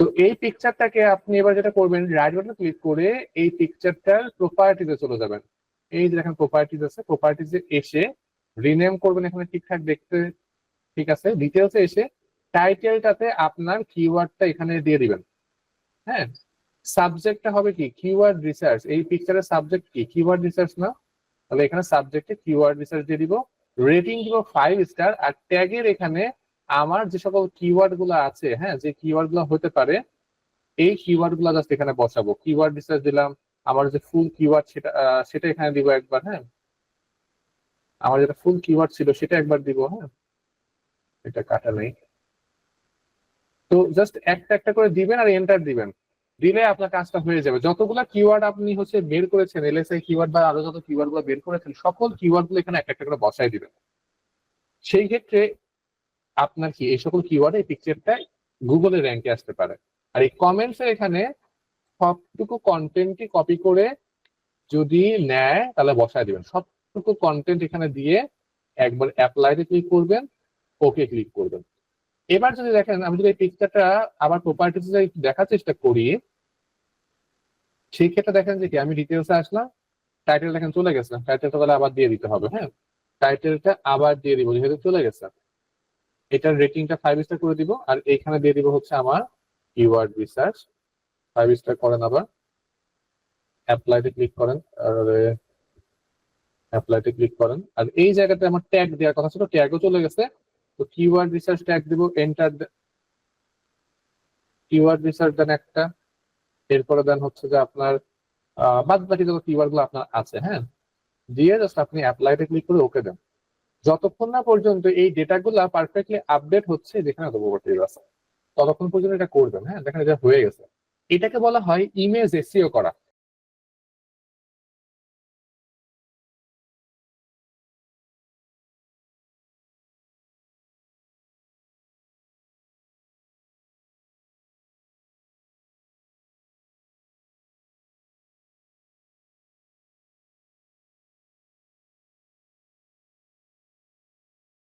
তো এই পিকচারটাকে আপনি এবার যেটা করবেন রাইট বাটন ক্লিক করে এই পিকচারটার প্রপার্টিতে চলে যাবেন। এই যে দেখেন প্রপার্টিজ আছে প্রপার্টিজে এসে রিনেম করবেন এখানে ঠিকঠাক দেখতে, ঠিক আছে? ডিটেলসে এসে টাইটেলটাতে আপনার কিওয়ার্ডটা এখানে দিয়ে দিবেন। হ্যাঁ? সাবজেক্টটা হবে কি? কিওয়ার্ড রিসার্চ এই পিকচারের সাবজেক্ট কি? কিওয়ার্ড রিসার্চ না? তাহলে এখানে সাবজেক্টে কিওয়ার্ড রিসার্চ দিয়ে দিব। রেটিং দিব ফাইভ স্টার আর ট্যাগের এখানে আমার যে সকল কিওয়ার্ডগুলো আছে হ্যাঁ যে কিওয়ার্ডগুলো হতে পারে, এই কিওয়ার্ডগুলো জাস্ট এখানে বসাবো। কিওয়ার্ড রিসার্চ দিলাম, আমার যে ফুল কিওয়ার্ড সেটা সেটা এখানে দিব একবার হ্যাঁ। আমার যেটা ফুল কিওয়ার্ড ছিল সেটা একবার দিব হ্যাঁ। এটা কাটা নেই। তো জাস্ট একটা একটা করে দিবেন আর এন্টার দিবেন। দিলে আপনার কাজটা হয়ে যাবে। যতগুলা কিওয়ার্ড আপনি হচ্ছে বের করেছেন এলএসআই কিওয়ার্ড বা আরও যত কিওয়ার্ডগুলো বের করেছেন, সকল কিওয়ার্ডগুলো এখানে একটা একটা করে বসাই দিবেন। সেই ক্ষেত্রে আপনার কি, এই সকল কিওয়ার্ড এই পিকচারটা গুগলের র্যাঙ্কে আসতে পারে। আর এই কমেন্টস এর এখানে সবটুকু কন্টেন্টই কপি করে যদি নেয়, তাহলে বসায় দিবেন। সবটুকু কন্টেন্ট এখানে দিয়ে একবার অ্যাপ্লাইতে ক্লিক করবেন ওকে ক্লিক করবেন। এবার যদি দেখেন, আমি যদি এই পিকচারটা আবার প্রপার্টিতে দেখার চেষ্টা করি, সেই ক্ষেত্রে দেখেন যে কি, আমি ডিটেলসে আসলাম টাইটেল দেখেন চলে গেছে। টাইটেলটা তাহলে আবার দিয়ে দিতে হবে হ্যাঁ? টাইটেলটা আবার দিয়ে দিব, যেহেতু চলে গেছে। এটার রেটিংটা ফাইভ স্টার করে দিব, আর এইখানে দিয়ে দিব হচ্ছে আমার কিওয়ার্ড রিসার্চ ফাইভ স্টার করেন আবার। অ্যাপ্লাইতে ক্লিক করেন, আর অ্যাপ্লাইতে ক্লিক করেন। আর এই জায়গাতে আমার ট্যাগ দেওয়ার কথা ছিল ট্যাগও চলে গেছে। তো কিওয়ার্ড রিসার্চ ট্যাগ দিব এন্টার কিওয়ার্ড রিসার্চ দেন একটা। এরপরে দেন হচ্ছে যে আপনার বাদ বাকি যত কিওয়ার্ডগুলো আপনার আছে হ্যাঁ? দিয়ে জাস্ট আপনি অ্যাপ্লাইতে ক্লিক করে ওকে দেন। যতক্ষণ না পর্যন্ত এই ডেটাগুলো পারফেক্টলি আপডেট হচ্ছে যেখানে তো প্রপার্টিজ আছে ততক্ষণ পর্যন্ত এটা করবেন হ্যাঁ? দেখেন এটা হয়ে গেছে। এটাকে বলা হয় ইমেজ এসিও করা।